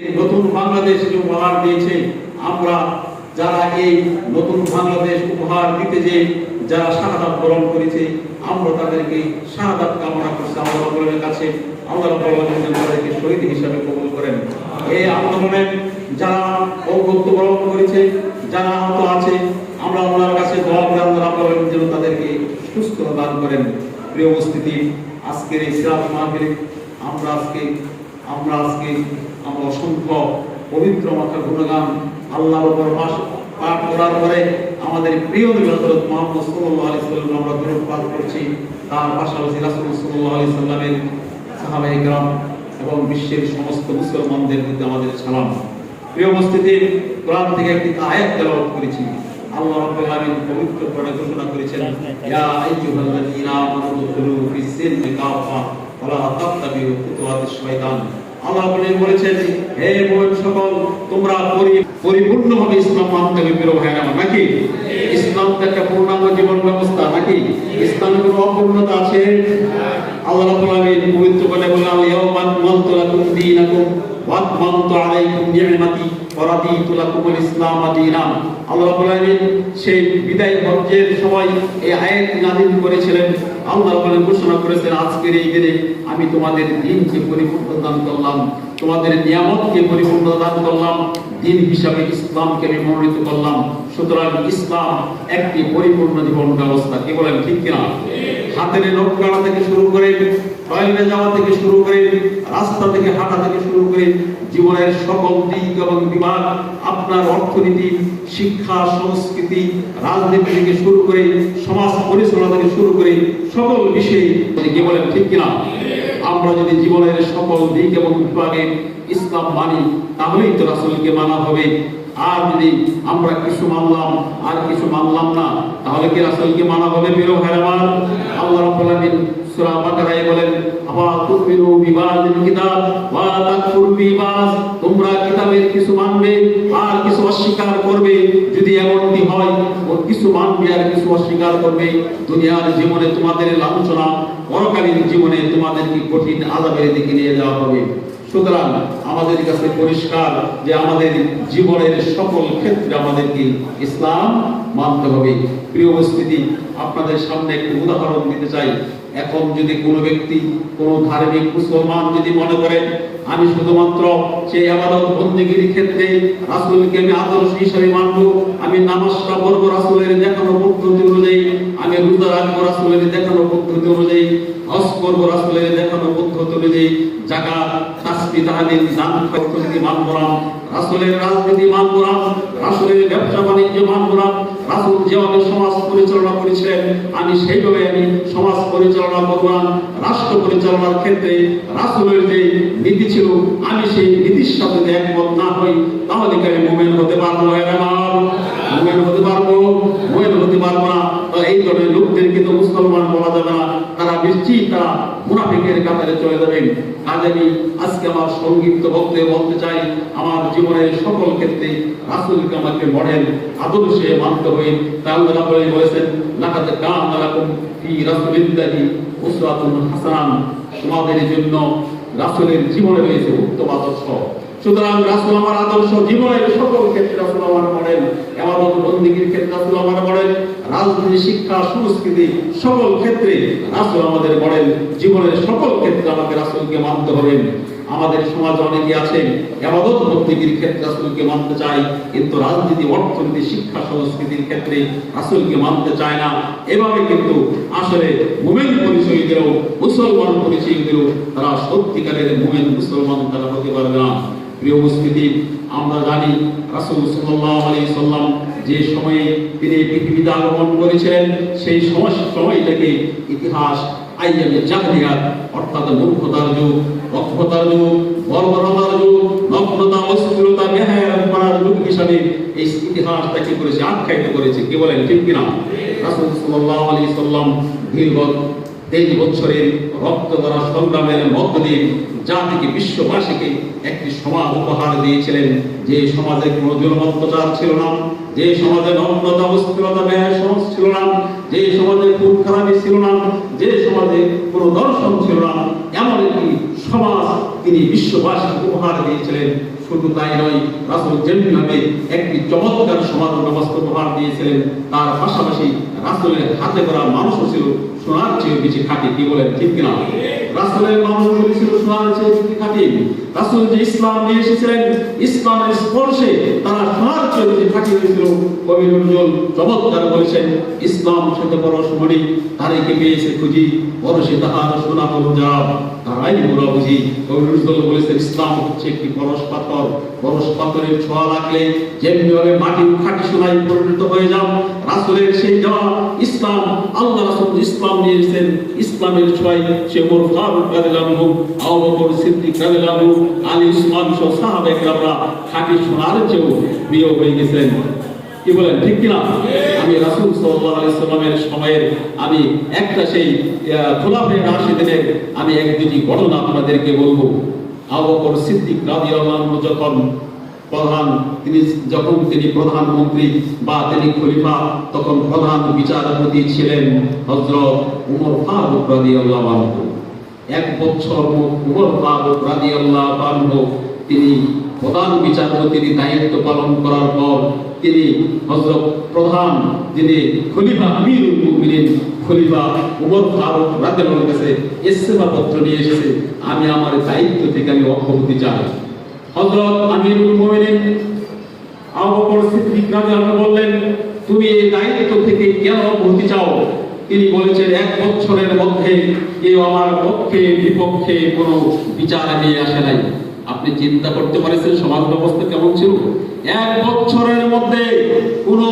নতুন বাংলাদেশ যে উপহার দিয়েছে। আমরা যারা এই নতুন বাংলাদেশ উপহার দিতে যে যারা শাহাদাত বরণ করেছে, আমরা তাদেরকে শাহাদাত কামনা করছি। আল্লাহ কাছে শহীদ হিসাবে কবুল করেন। এই যারা বরণ করেছে, যারা আহত আছে, আমরা আল্লাহর কাছে দোয়া যেন তাদেরকে সুস্থ দান করেন। প্রিয় উপস্থিতি, আজকের এই মাহফিলে আমরা আজকে আমরা আজকে আমরা অসংখ্য পবিত্র মাথা গুণগান আল্লাহর উপর পাশ পাঠ করার পরে আমাদের প্রিয় নবী হযরত মুহাম্মদ সাল্লাল্লাহু আলাইহি সাল্লাম আমরা দরুদ পাঠ করছি তার পাশাপাশি রাসূল সাল্লাল্লাহু আলাইহি সাল্লামের সাহাবায়ে کرام এবং বিশ্বের সমস্ত মুসলমানদের প্রতি আমাদের সালাম প্রিয় উপস্থিতি কোরআন থেকে একটি আয়াত তেলাওয়াত করেছি আল্লাহ রাব্বুল আলামিন পবিত্র কোরআনে ঘোষণা করেছেন ইয়া আইয়ুহাল্লাযীনা আমানু দুখুলু ফিস-সিলমি কাফা ওয়ালা তাত্তাবিউ খুতুওয়াতিশ আল্লাহ বলে বলেছেন, হে মোমেন সকল, তোমরা পরিপূর্ণভাবে ইসলাম মানতে হবে, প্রিয় ভাইরা নাকি? ইসলাম তো একটা পূর্ণাঙ্গ জীবন ব্যবস্থা, নাকি? ইসলামের কোনো অপূর্ণতা আছে? আল্লাহ রাব্বুল আলামিন পবিত্র ইসলাম আমি তোমাদের দিনকে পরিপূর্ণ দান করলাম। তোমাদের পরিপূর্ণ দান করলাম। দিন হিসাবে ইসলামকে মনোনীত করলাম। সুতরাং ইসলাম একটি পরিপূর্ণ জীবন ব্যবস্থা। কি বলেন, ঠিক কিনা? হাতের নোট কাটা থেকে শুরু করে টয়লেটে যাওয়া থেকে শুরু করে, রাস্তা থেকে হাঁটা থেকে শুরু করে জীবনের সকল দিক এবং বিভাগ, আপনার অর্থনীতি, শিক্ষা, সংস্কৃতি, রাজনীতি থেকে শুরু করে, সমাজ পরিচালনা থেকে শুরু করে সকল বিষয়ে কি বলেন ঠিক কিনা? আমরা যদি জীবনের সকল দিক এবং বিভাগে ইসলাম মানি, তাহলেই তো রাসূলকে মানা হবে। আর যদি আমরা কিছু মানলাম, আর কিছু মানলাম না, তাহলে কি রাসূলকে মানা হবে আল্লাহ রাব্বুল আলামিন সূরা বাকারায় বলেন আবা তুমিনু বিবাজিল কিতাব? ওয়া তাকফুরু বিবাজ তোমরা কিতাবের কিছু মানবে আর কিছু অস্বীকার করবে। যদি এমনটি হয়, ও কিছু মানবে আর কিছু অস্বীকার করবে। দুনিয়ার জীবনে তোমাদের লাঞ্ছনা, পরকালীন জীবনে তোমাদেরকে কঠিন আযাবের দিকে নিয়ে যাওয়া হবে। সুতরাং আমাদের কাছে পরিষ্কার যে আমাদের জীবনের সকল ক্ষেত্রে আমাদেরকে ইসলাম মানতে হবে। প্রিয় উপস্থিতি, আপনাদের সামনে একটি উদাহরণ দিতে চাই। এখন যদি কোনো ব্যক্তি, কোনো ধার্মিক মুসলমান যদি মনে করেন আমি শুধুমাত্র সেই আবাদত বন্দিগির ক্ষেত্রে রাসূলকে আমি আদর্শ হিসেবে মানব, আমি নামাজটা পড়ব রাসূলের দেখানো পদ্ধতি অনুযায়ী, আমি রোজা রাখব রাসূলের দেখানো পদ্ধতি অনুযায়ী, হজ করব রাসুলের দেখানো পদ্ধতি অনুযায়ী, জাকাত, তাসবিহ, তাহলিল, দান অর্থনীতি মানব রাসূলের রাজনীতি মানব রাসূলের ব্যবসা বাণিজ্য মানব রাসূল যেভাবে সমাজ পরিচালনা করেছিলেন, আমি সেইভাবে আমি সমাজ পরিচালনা করব রাষ্ট্র পরিচালনার ক্ষেত্রে রাসুলের যে নীতি ছিল, আমি সেই নীতির সাথে যদি একমত না হই, তাহলে কি আমি মোমেন হতে পারব না মোমেন হতে পারব? মোমেন হতে পারব না। এই ধরনের লোকদের কিন্তু মুসলমান বলা যাবে না। নিশ্চিত তারা মুনাফিকের কাতারে চলে যাবেন আমি আজকে আমার সংক্ষিপ্ত বক্তব্য বলতে চাই, আমার জীবনের সকল ক্ষেত্রে রাসূলকে আমাকে মডেল আদর্শে মানতে হবে। তাই আল্লাহ বলেছেন, লাকাদ কানা লাকুম ফি রাসূলিল্লাহি উসওয়াতুন হাসান তোমাদের জন্য রাসূলের জীবনে রয়েছে উত্তম আদর্শ। সুতরাং রাসূল আমার আদর্শ জীবনের সকল ক্ষেত্রে রাসূল আমার মডেল এবাদত বন্দিগির ক্ষেত্রে রাসূল আমার মডেল রাজনীতি শিক্ষা, সংস্কৃতি, সকল ক্ষেত্রে রাসূল আমাদের মডেল জীবনের সকল ক্ষেত্রে আমাকে রাসূলকে মানতে হবে আমাদের সমাজে অনেকে আছেন, এবাদত বন্দিগির ক্ষেত্রে রাসূলকে মানতে চায়, কিন্তু রাজনীতি, অর্থনীতি, শিক্ষা, সংস্কৃতির ক্ষেত্রে রাসূলকে মানতে চায় না। এভাবে কিন্তু আসলে মুমিন পরিচয় মুসলমান পরিচয় তারা সত্যিকারের মুমিন মুসলমান তারা হতে পারবে না। প্রিয় উপস্থিতি আমরা জানি রাসূল সাল্লাল্লাহু আলাইহি সাল্লাম যে সময়ে তিনি পৃথিবীতে আগমন করেছিলেন, সেই সময় সময়টাকে ইতিহাস আইয়ামে জাহলিয়াত অর্থাৎ মূর্খতার যুগ অক্ষতার যুগ, বর্বরতার যুগ, নগ্নতা, অস্থিরতা বেহায়ার যুগ হিসাবে এই ইতিহাসটাকে করেছে, আখ্যায়িত করেছে। কে বলেন, ঠিক কিনা? রাসূল সাল্লাল্লাহু আলাইহি সাল্লাম দীর্ঘ তেইশ বছরের রক্ত দ্বারা সংগ্রামের মধ্য দিয়ে জাতিকে, বিশ্ববাসীকে একটি সমাজ উপহার দিয়েছিলেন। যে সমাজে কোনো জুলুম, অত্যাচার ছিল না। যে সমাজে নম্রতা, অস্থিরতা ব্যয় ছিল না। যে সমাজে খুব খারাপি ছিল না। যে সমাজে কোনো দর্শন ছিল না। এমন একটি সমাজ তিনি বিশ্ববাসীকে উপহার দিয়েছিলেন। শুধু তাই নয়, রাসূল যেমনিভাবে একটি চমৎকার সমাজ ব্যবস্থা উপহার দিয়েছিলেন, তার পাশাপাশি রাসূলের হাতে করা মানুষও ছিল সোনার চেয়ে বেশি খাঁটি, কি বলেন, ঠিক কিনা? রাসূলের মানুষগুলো ছিল সোনার চেয়ে বেশি খাঁটি। রাসূল যে ইসলাম নিয়ে এসেছিলেন, ইসলামের স্পর্শে তারা সোনার চেয়ে বেশি খাঁটি হয়েছিল। কবি নজরুল চমৎকার বলেছেন, ইসলাম সাথে পরশ মণি তারিখে পেয়েছে খুঁজি পরশে তাহার সোনা যাব তারাই মোরা বুঝি। কবি নজরুল বলেছেন, ইসলাম হচ্ছে একটি পরশ পাথর। পরশ পাথরের ছোঁয়া লাগলে যেমনি ভাবে মাটি খাঁটি সোনায় পরিণত হয়ে যাও রাসূলের সেই দেওয়া ইসলাম আল্লাহ রাসূল ইসলাম নিয়ে এসেছেন ইসলামের ছোঁয়ায় সে ওমর ফারুক রাদিয়াল্লাহু আবু বকর সিদ্দিক রাদিয়াল্লাহু আলী উসমান সহ সাহাবা একরামরা খাঁটি সোনার চেয়েও প্রিয় হয়ে গেছেন। কি বলেন ঠিক কিনা? আমি রাসূল সাল্লাল্লাহু আলাইহি সাল্লামের সময়ের আমি একটা সেই খোলাফে রাশিদিনের আমি এক দুটি ঘটনা আপনাদেরকে বলব। আবু বকর সিদ্দিক রাদিয়াল্লাহু যখন প্রধান তিনি যখন তিনি প্রধানমন্ত্রী বা তিনি খলিফা, তখন প্রধান বিচারপতি ছিলেন হযরত উমর ফারুক রাদিয়াল্লাহু আনহু। এক বছর উমর ফারুক রাদিয়াল্লাহু আনহু তিনি প্রধান বিচারপতির দায়িত্ব পালন করার পর তিনি হযরত প্রধান, যিনি খলিফা আমিরুল মুমিনিন, খলিফা উমর ফারুক রাদিয়াল্লাহু কাছে ইস্তেফা পত্র নিয়ে এসেছে, আমি আমার দায়িত্ব থেকে আমি অব্যাহতি চাই। হযরত আমিরুল মুমিনিন আবু বকর সিদ্দিক রাদিয়াল্লাহু বললেন, তুমি এই দায়িত্ব থেকে কেন মুক্তি চাও? তিনি বলেছেন, এক বছরের মধ্যে কেউ আমার পক্ষে, বিপক্ষে কোনো বিচার নিয়ে আসে নাই। আপনি চিন্তা করতে পারেছেন সমাজ ব্যবস্থা কেমন ছিল? এক বছরের মধ্যে কোনো